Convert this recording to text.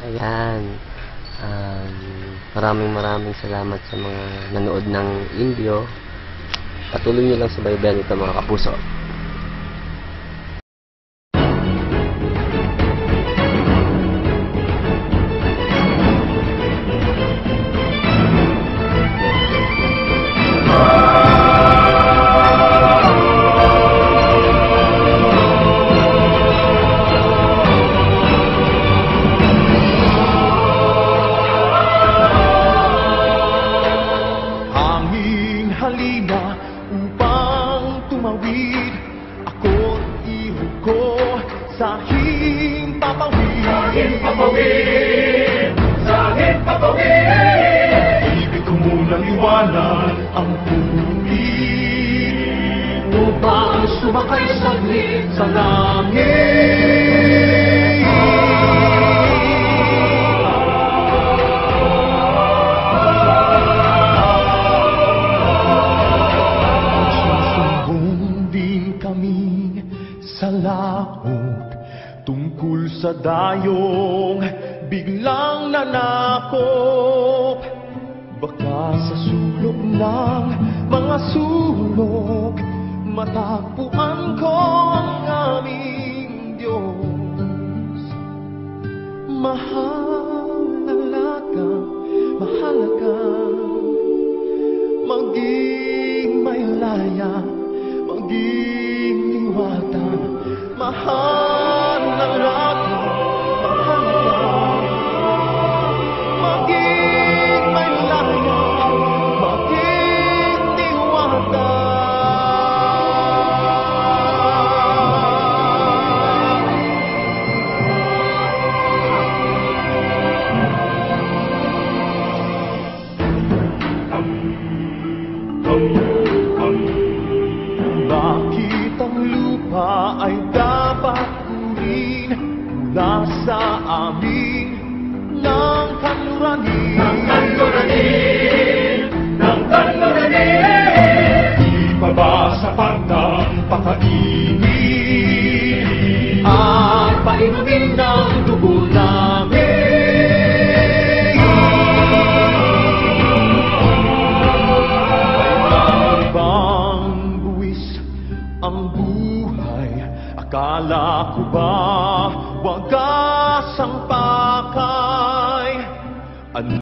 Ayan. Um, maraming maraming salamat sa mga nanood ng Indio. Patuloy nyo lang subaybayan ito mga kapuso. Halina upang tumawid Ako't ihog ko sa himpapawid Papawid! Sa akin papawid! Ibig ko munang iwanan ang puwid Upang sumakay saglit sa langit laot Tungkol sa dayong biglang nanakop. Baka sa sulok ng mga sulok Matagpuan ko ang aming Diyos. Mahalaga, Mahalaga, mahalaga Maging may laya, maging liwata Bakit ang lupa ay dapat kunin mula sa amin ng kanluranin? Kanluranin! Ng kanluranin! Di pa ba sapat ang pakainin? Akala ko ba wagas